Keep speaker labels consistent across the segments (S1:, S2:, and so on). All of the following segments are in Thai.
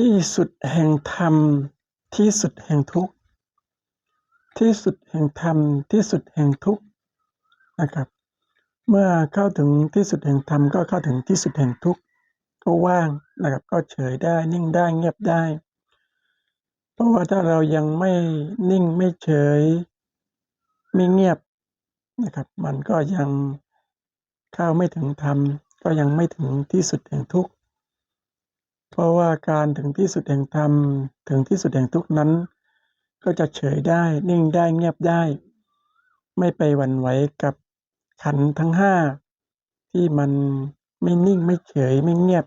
S1: ที่สุดแห่งธรรม ที่สุดแห่งทุกข์ที่สุดแห่งธรรม ที่สุดแห่งทุกข์นะครับ เมื่อเข้าถึงที่สุดแห่งธรรมก็เข้าถึงที่สุดแห่งทุกข์ก็ว่างนะครับ ก็เฉยได้นิ่งได้เงียบได้ เพราะว่าถ้าเรายังไม่นิ่งไม่เฉย ไม่เงียบนะครับ มันก็ยังเข้าไม่ถึงธรรม ก็ยังไม่ถึงที่สุดแห่งทุกข์ เพราะว่าการถึงที่สุดแห่งธรรม ถึงที่สุดแห่งทุกนั้น ก็จะเฉยได้นิ่งได้เงียบได้ ไม่ไปหวั่นไหวกับขันทั้งห้าที่มันไม่นิ่งไม่เฉยไม่เงียบ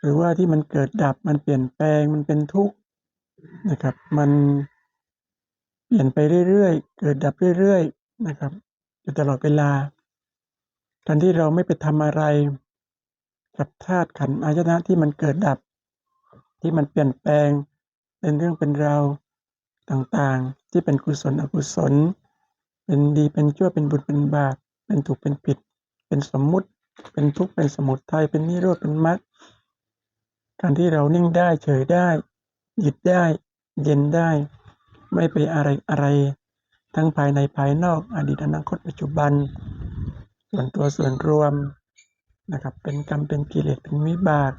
S1: หรือว่าที่มันเกิดดับมันเปลี่ยนแปลงมันเป็นทุกข์นะครับ มันเปลี่ยนไปเรื่อยๆ เกิดดับเรื่อยๆนะครับอยู่ตลอดเวลาการที่เราไม่ไปทำอะไร กับธาตุขันธ์อายตนะที่มันเกิดดับ ที่มันเปลี่ยนแปลง เป็นเรื่องเป็นราวต่างๆ ที่เป็นกุศลอกุศล เป็นดีเป็นชั่วเป็นบุญเป็นบาปเป็นถูกเป็นผิด เป็นสมมุติ เป็นทุกข์เป็นสมุทัยเป็นนิโรธเป็นมรรคการที่เรานิ่งได้เฉยได้ หยุดได้ เย็นได้ ไม่ไปอะไรอะไร ทั้งภายในภายนอกอดีตอนาคตปัจจุบัน ส่วนตัวส่วนรวม นะครับ เป็นกรรมเป็นกิเลสเป็นวิบาก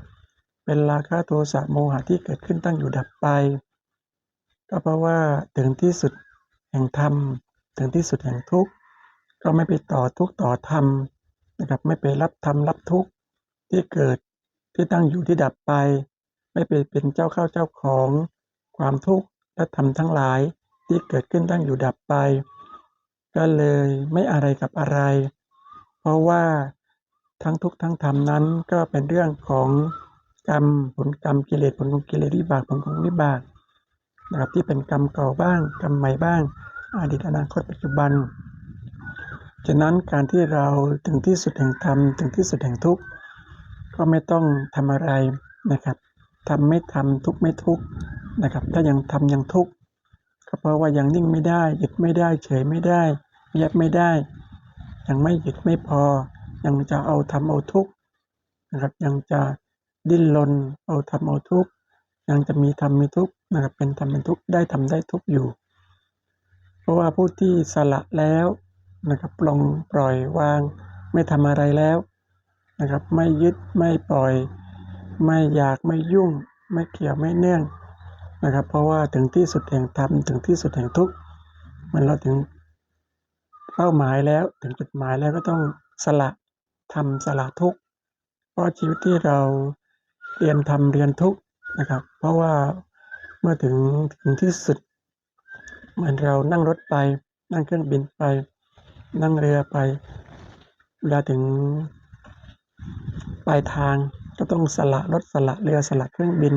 S1: เป็นราคะโทสะโมหะที่เกิดขึ้นตั้งอยู่ดับไป ก็เพราะว่าถึงที่สุดแห่งธรรม ถึงที่สุดแห่งทุกข์ ก็ไม่ไปต่อทุกข์ต่อธรรมนะครับไม่ไปรับธรรมรับทุกข์ที่เกิดที่ตั้งอยู่ที่ดับไป ไม่ไปเป็นเจ้าเข้าเจ้าของความทุกข์และธรรมทั้งหลายที่เกิดขึ้นตั้งอยู่ดับไป ก็เลยไม่อะไรกับอะไร เพราะว่า ทั้งทุกข์ทั้งธรรมนั้นก็เป็นเรื่องของกรรมผลกรรมกิเลสผลของกิเลสวิบากผลของวิบากนะครับที่เป็นกรรมเก่าบ้างกรรมใหม่บ้าง อดีตอนาคตปัจจุบันฉะนั้นการที่เราถึงที่สุดแห่งธรรมถึงที่สุดแห่งทุกข์ก็ไม่ต้องทำอะไรนะครับทำไม่ทำทุกข์ไม่ทุกข์นะครับ ถ้ายังทำยังทุกข์ก็เพราะว่ายังนิ่งไม่ได้หยุดไม่ได้เฉยไม่ได้เงียบไม่ได้ ยังไม่หยุดไม่พอ ยังจะเอาทำเอาทุกข์นะครับ ยังจะดิ้นรนเอาทำเอาทุกข์ยังจะมีทำมีทุกข์นะครับเป็นทำเป็นทุกข์ได้ทำได้ทุกข์อยู่ เพราะว่าผู้ที่สละแล้วนะครับปลงปล่อยวาง ไม่ทำอะไรแล้วนะครับ ไม่ยึดไม่ปล่อย ไม่อยากไม่ยุ่ง ไม่เกี่ยวไม่เนื่องนะครับ เพราะว่าถึงที่สุดแห่งธรรมถึงที่สุดแห่งทุกข์มันเราถึงเป้าหมายแล้วถึงจุดหมายแล้วก็ต้องสละ ทำสละทุกข์เพราะชีวิตที่เราเรียนทำเรียนทุกข์นะครับ เพราะว่าเมื่อถึงถึงที่สุดเหมือนเรานั่งรถไป นั่งเครื่องบินไป นั่งเรือไป เวลาถึงปลายทางก็ต้องสละรถสละเรือสละเครื่องบิน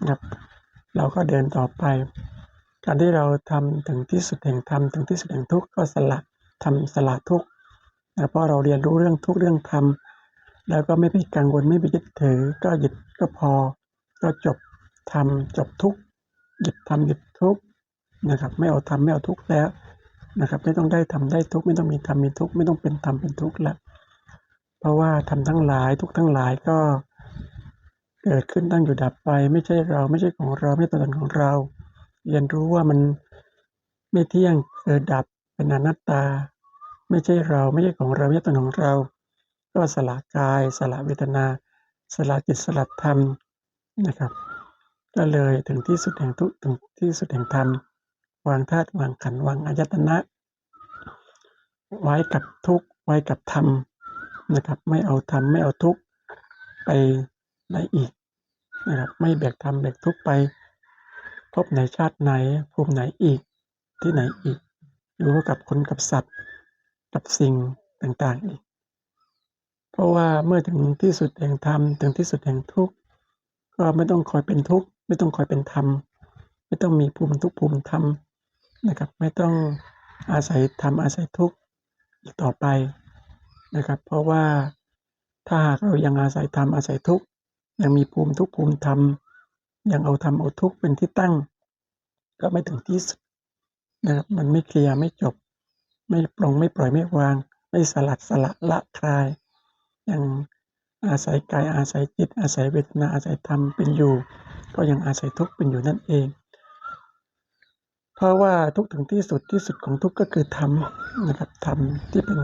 S1: นะครับเราก็เดินต่อไป การที่เราทำถึงที่สุดแห่งธรรมถึงที่สุดแห่งทุกข์ก็สละทำสละทุกข์ นะเพราะเราเรียนรู้เรื่องทุกเรื่องธรรมแล้วก็ไม่ไปกังวลไม่ไปยึดถือ ก็หยุดก็พอ ก็จบทำจบทุกหยุดทำหยุดทุกนะครับ ไม่เอาทำไม่เอาทุกแล้วนะครับ ไม่ต้องได้ทำได้ทุกไม่ต้องมีทำมีทุกไม่ต้องเป็นทำเป็นทุกแล้วเพราะว่าทำทั้งหลายทุกทั้งหลายก็ เกิดขึ้นตั้งอยู่ดับไป ไม่ใช่เราไม่ใช่ของเราไม่ตัวตนของเรา เรียนรู้ว่ามันไม่เที่ยงเกิดดับเป็นอนัตตา ไม่ใช่เราไม่ใช่ของเราไม่ใช่ตนของเรา ก็สละกาย สละเวทนา สละจิตสละธรรมนะครับ ก็เลยถึงที่สุดแห่งทุกถึงที่สุดแห่งธรรมวางธาตุวางขันวางอายตนะ ไว้กับทุกไว้กับธรรมนะครับ ไม่เอาธรรมไม่เอาทุกไปไหนอีกนะครับไม่แบกธรรมแบกทุกไปพบไหนชาติไหนภูมิไหนอีกที่ไหนอีกอยู่กับคนกับสัตว์ กับสิ่งต่างๆอีก เพราะว่าเมื่อถึงที่สุดแห่งธรรมถึงที่สุดแห่งทุกข์ก็ไม่ต้องคอยเป็นทุกข์ไม่ต้องคอยเป็นธรรม ไม่ต้องมีภูมิทุกภูมิธรรมนะครับ ไม่ต้องอาศัยธรรมอาศัยทุกข์อีกต่อไปนะครับ เพราะว่าถ้าหากเรายังอาศัยธรรมอาศัยทุกข์ยังมีภูมิทุกภูมิธรรมยังเอาธรรมเอาทุกข์เป็นที่ตั้ง ก็ไม่ถึงที่สุดนะครับมันไม่เคลียร์ไม่จบ ไม่ปลงไม่ปล่อยไม่วาง ไม่สลัดสละละคลาย ยังอาศัยกายอาศัยจิต อาศัยเวทนาอาศัยธรรมเป็นอยู่ ก็ยังอาศัยทุกข์เป็นอยู่นั่นเอง เพราะว่าทุกข์ถึงที่สุดที่สุดของทุกข์ก็คือธรรมนะครับธรรมที่เป็น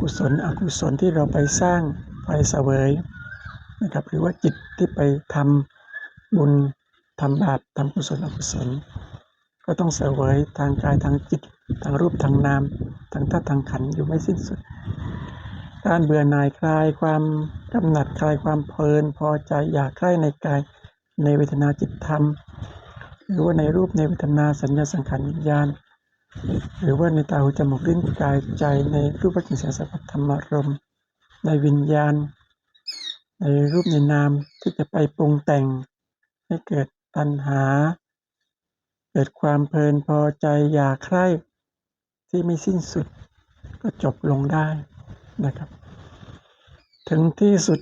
S1: กุศลอกุศลที่เราไปสร้างไปเสวยนะครับหรือว่าจิตที่ไปทำบุญทำบาปทำกุศลอกุศล ก็ต้องเสวยทางกายทางจิต ทางรูปทางนามทางธาตุทางขันอยู่ไม่สิ้นสุด การเบื่อหน่ายคลายความกำหนัดคลายความเพลินพอใจอยากใคร่ในกายในเวทนาจิตธรรม หรือว่าในรูปในเวทนาสัญญาสังขารวิญญาณ หรือว่าในตาหูจมูกลิ้นกายใจในรูปปัจจิเสียงสัมผัสธรรมารมณ์ในวิญญาณ ในรูปในนามที่จะไปปรุงแต่งให้เกิดตัณหา เกิดความเพลินพอใจอยากใคร่ ที่ไม่สิ้นสุด ก็จบลงได้นะครับ ถึงที่สุด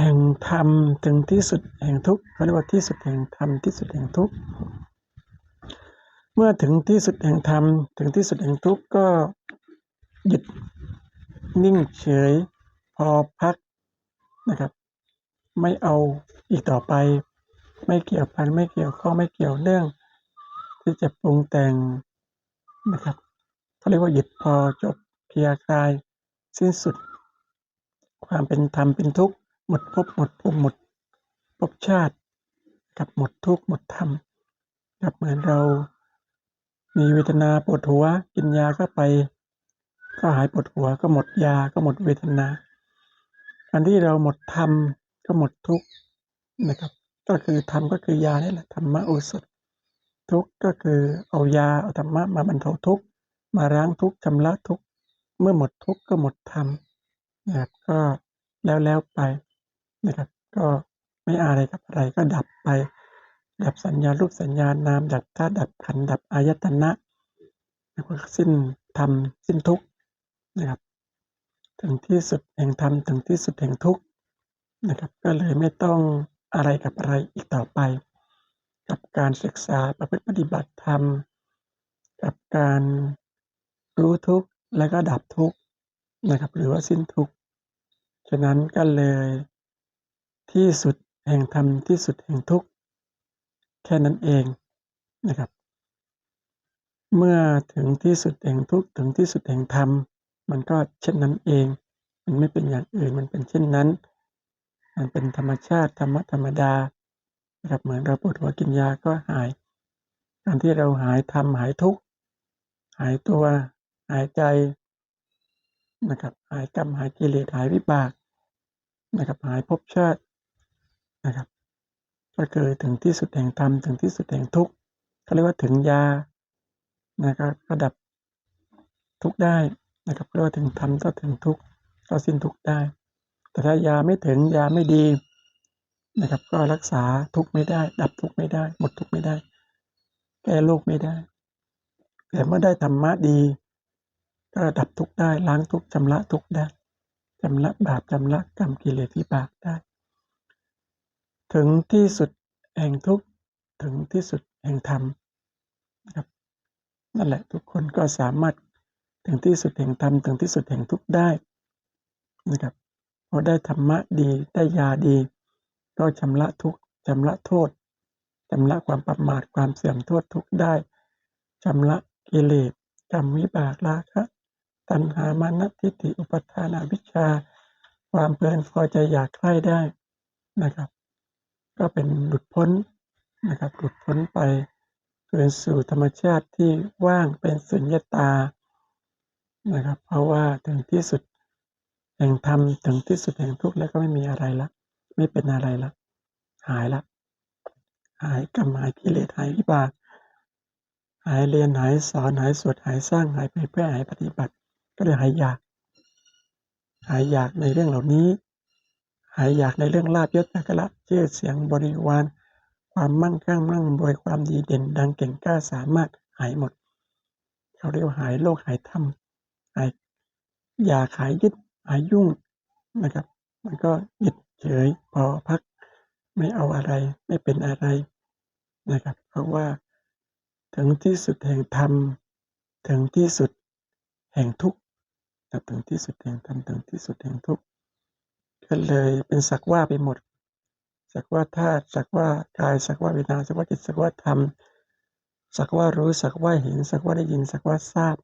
S1: แห่งธรรมถึงที่สุดแห่งทุกข์เขาเรียกว่าที่สุดแห่งธรรมที่สุดแห่งทุกข์เมื่อถึงที่สุดแห่งธรรมถึงที่สุดแห่งทุกข์ก็หยุดนิ่งเฉยพอพักนะครับ ไม่เอาอีกต่อไป ไม่เกี่ยวพันไม่เกี่ยวข้องไม่เกี่ยวเนื่อง ที่จะปรุงแต่งนะครับ เขาเรียกว่าหยุดพอจบเคลียร์คลายสิ้นสุด ความเป็นธรรมเป็นทุกข์หมดภพหมดภูมิหมดภพชาติ กับหมดทุกข์หมดธรรมกับเหมือนเรา มีเวทนาปวดหัวกินยาเข้าไป ก็หายปวดหัวก็หมดยาก็หมดเวทนาการที่เราหมดธรรมก็หมดทุกข์นะครับ ก็คือธรรมก็คือยานี่แหละธรรมะโอสถ ทุกข์ก็คือเอายาเอาธรรมะมาบรรเทาทุกข์ มาล้างทุกข์ชำระทุกข์เมื่อหมดทุกข์ก็หมดธรรมนะครับก็แล้วแล้วไปนะครับ ก็ไม่อะไรกับอะไรก็ดับไป ดับสัญญารูปสัญญานาม ดับธาตุดับขันดับอายตนะแล้วก็สิ้นธรรมสิ้นทุกข์นะครับ ถึงที่สุดแห่งธรรมถึงที่สุดแห่งทุกข์นะครับ ก็เลยไม่ต้องอะไรกับอะไรอีกต่อไป กับการศึกษาประพฤติปฏิบัติธรรม กับการ รู้ทุกข์และก็ดับทุกข์นะครับ หรือว่าสิ้นทุกข์ฉะนั้นก็เลยที่สุดแห่งธรรมที่สุดแห่งทุกข์แค่นั้นเองนะครับ เมื่อถึงที่สุดแห่งทุกข์ถึงที่สุดแห่งธรรมมันก็เช่นนั้นเอง มันไม่เป็นอย่างอื่นมันเป็นเช่นนั้น มันเป็นธรรมชาติธรรมะธรรมดานะครับเหมือนเราปวดหัวกินยาก็หายการที่เราหายทำหายทุกข์หายตัว หายใจนะครับหายกรรมหายกิเลสหายวิบากนะครับหายภพชาตินะครับก็คือถึงที่สุดแห่งธรรมถึงที่สุดแห่งทุกข์เขาเรียกว่าถึงยานะครับก็ดับทุกข์ได้นะครับเรียกว่าถึงธรรมก็ถึงทุกข์ก็สิ้นทุกข์ได้ แต่ถ้ายาไม่ถึงยาไม่ดีนะครับก็รักษาทุกข์ไม่ได้ ดับทุกข์ไม่ได้ หมดทุกข์ไม่ได้ แก้โรคไม่ได้ แต่เมื่อได้ธรรมะดี ก็ดับทุกได้ล้างทุกชำระทุกได้ชำระบาปชำระกรรมกิเลสวิบากได้ ถึงที่สุดแห่งทุกถึงที่สุดแห่งธรรมนะครับนั่นแหละทุกคนก็สามารถถึงที่สุดแห่งธรรมถึงที่สุดแห่งทุกได้นะครับพอได้ธรรมะดีได้ยาดีก็ชำระทุกชำระโทษชำระความประมาทความเสื่อมโทษทุกได้ชำระกิเลสกรรมวิบากราคะ ตัณหามานะทิฏฐิอุปทานอวิชชา ความเพลินพอใจอยากใคร่ได้นะครับ ก็เป็นหลุดพ้นนะครับหลุดพ้นไปคืนสู่ธรรมชาติที่ว่างเป็นสุญญตานะครับ เพราะว่าถึงที่สุดแห่งธรรมถึงที่สุดแห่งทุกข์แล้วก็ไม่มีอะไรละ ไม่เป็นอะไรละ หายละ หายกรรมหายกิเลสหายวิบากหายเรียนหายสอนหายสวดหายสร้างหายเผยแพร่หายปฏิบัติ ก็เลยหายอยาก หายอยากในเรื่องเหล่านี้ หายอยากในเรื่องลาบยศจักระชื่อเสียงบริวารความมั่งคั่งมั่งรวยความดีเด่นดังเก่งกล้าสามารถหายหมด เขาเรียกว่าหายโลกหายธรรมหายอยากหายยึดหายยุ่งนะครับ มันก็หยุดเฉยพอพักไม่เอาอะไรไม่เป็นอะไรนะครับ เพราะว่าถึงที่สุดแห่งธรรม ถึงที่สุดแห่งทุกข์ ถึงที่สุดแห่งธรรมถึงที่สุดแห่งทุกข์ก็เลยเป็นสักว่าไปหมด สักว่าธาตุสักว่ากายสักว่าเวทนาสักว่าจิตสักว่าธรรมสักว่ารู้สักว่าเห็นสักว่าได้ยินสักว่าทราบ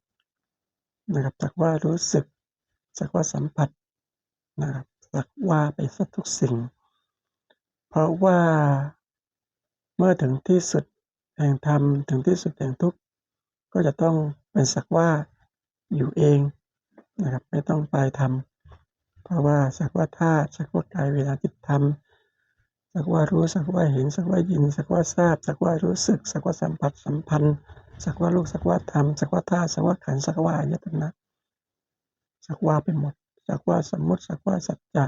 S1: นะครับสักว่ารู้สึก สักว่าสัมผัสนะครับสักว่าไปสักทุกสิ่ง เพราะว่าเมื่อถึงที่สุดแห่งธรรมถึงที่สุดแห่งทุกข์ก็จะต้องเป็นสักว่าอยู่เอง นะครับ ไม่ต้องไปทำเพราะว่าสักว่าธาตุสักว่ากายเวลาจิตธรรมสักว่ารู้สักว่าเห็น สักว่ายิน สักว่าทราบ สักว่ารู้สึก สักว่าสัมผัสสัมพันธ์ สักว่าลูกสักว่าธรรมสักว่าธาตุสักว่าขันสักว่าอายตนะสักว่าไปหมด สักว่าสมมติสักว่าสัจจะ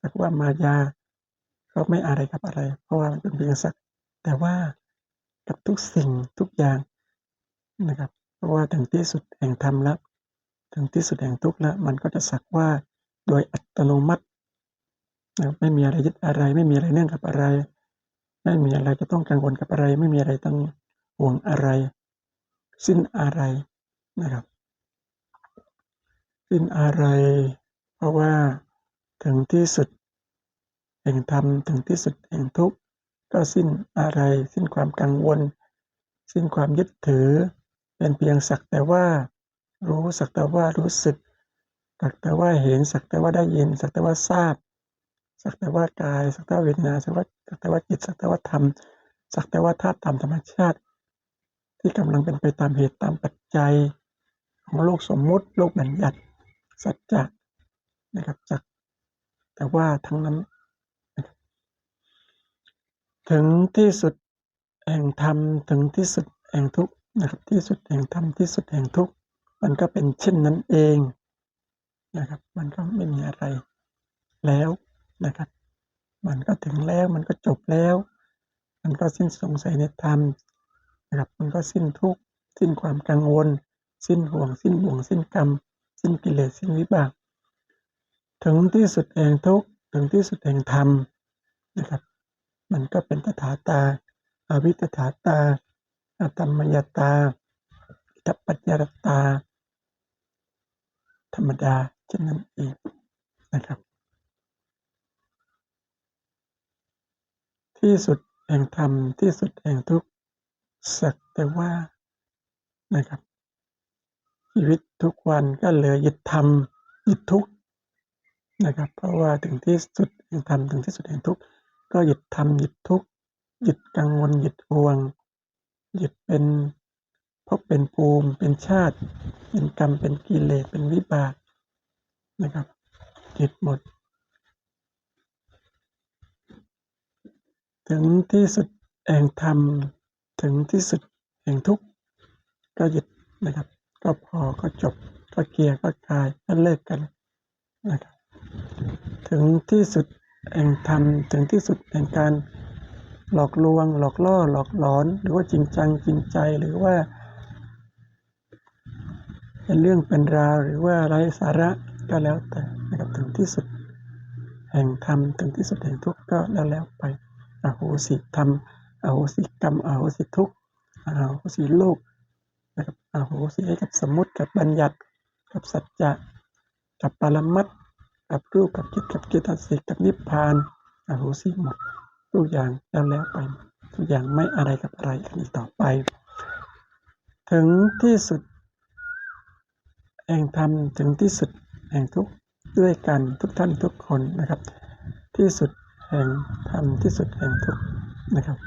S1: สักว่ามายาก็ไม่อะไรกับอะไร เพราะว่ามันเป็นเพียงสัก แต่ว่ากับทุกสิ่งทุกอย่างนะครับ เพราะว่าถึงที่สุดแห่งธรรมแล้ว ถึงที่สุดแห่งทุกข์แล้วมันก็จะสักว่าโดยอัตโนมัตินะครับไม่มีอะไรยึดอะไร ไม่มีอะไรเนื่องกับอะไร ไม่มีอะไรจะต้องกังวลกับอะไร ไม่มีอะไรต้องห่วงอะไร สิ้นอะไรนะครับ สิ้นอะไร เพราะว่าถึงที่สุดแห่งธรรมถึงที่สุดแห่งทุกข์ก็สิ้นอะไร สิ้นความกังวล สิ้นความยึดถือ เป็นเพียงสักแต่ว่า รู้สักแต่ว่ารู้สึก สักแต่ว่าเห็น สักแต่ว่าได้ยิน สักแต่ว่าทราบ สักแต่ว่ากาย สักแต่ว่าเวทนา สักว่าสักแต่ว่าจิต สักแต่ว่าธรรม สักแต่ว่าธาตุตามธรรมชาติ ที่กำลังเป็นไปตามเหตุตามปัจจัย ของโลกสมมุติโลกบัญญัติ สัจจะนะครับจักแต่ว่าทั้งนั้น ถึงที่สุดแห่งธรรม ถึงที่สุดแห่งทุกนะครับ ที่สุดแห่งธรรม ที่สุดแห่งทุก มันก็เป็นเช่นนั้นเองนะครับ มันก็ไม่มีอะไรแล้วนะครับ มันก็ถึงแล้วมันก็จบแล้ว มันก็สิ้นสงสัยในธรรมนะครับมันก็สิ้นทุกข์สิ้นความกังวล สิ้นห่วง สิ้นบ่วง สิ้นกรรม สิ้นกิเลสสิ้นวิบาก ถึงที่สุดแห่งทุกข์ถึงที่สุดแห่งธรรมนะครับ มันก็เป็นตถาตาอาวิตถาตาอาตมมยตาทัปปัจจรตา ธรรมดาเช่นนั้นเองนะครับที่สุดแห่งธรรมที่สุดแห่งทุกสักแต่ว่านะครับ ชีวิตทุกวันก็เหลือหยึดธรรมยึดทุกนะครับ เพราะว่าถึงที่สุดแห่งธรรมถึงที่สุดแห่งทุกก็หยึดธรรมยึดทุกข์ยึดกังวลหยึดห่วงยึดเป็น ภพเป็นภูมิ เป็นชาติ เป็นกรรม เป็นกิเลส เป็นวิบากนะครับยึดหมด ถึงที่สุดแห่งธรรม ถึงที่สุดแห่งทุกข์ก็หยึดนะครับ ก็พอ ก็จบ ก็เคลียร์ ก็คลาย ก็เลิกกันนะครับ ถึงที่สุดแห่งธรรม ถึงที่สุดแห่งการหลอกลวง หลอกล่อ หลอกหลอน หรือว่าจริงจัง จริงใจ หรือว่า เป็นเรื่องเป็นราวหรือว่าไร้สาระก็แล้วแต่นะครับถึงที่สุด แห่งธรรมถึงที่สุดแห่งทุกข์ก็แล้วแล้วไปอโหสิธรรมอโหสิกรรมอโหสิทุกข์อโหสิโลกนะครับอโหสิให้กับสมมติกับบัญญัติกับสัจจะกับปรมัตถ์กับรูปกับจิตกับเจตสิกกับนิพพานอโหสิหมดทุกอย่างแล้วแล้วไปทุกอย่างไม่อะไรกับอะไรอีกต่อไป ถึงที่สุด แห่งธรรมถึงที่สุดแห่งทุกด้วยกันทุกท่านทุกคนนะครับ ที่สุดแห่งธรรมที่สุดแห่งทุกนะครับ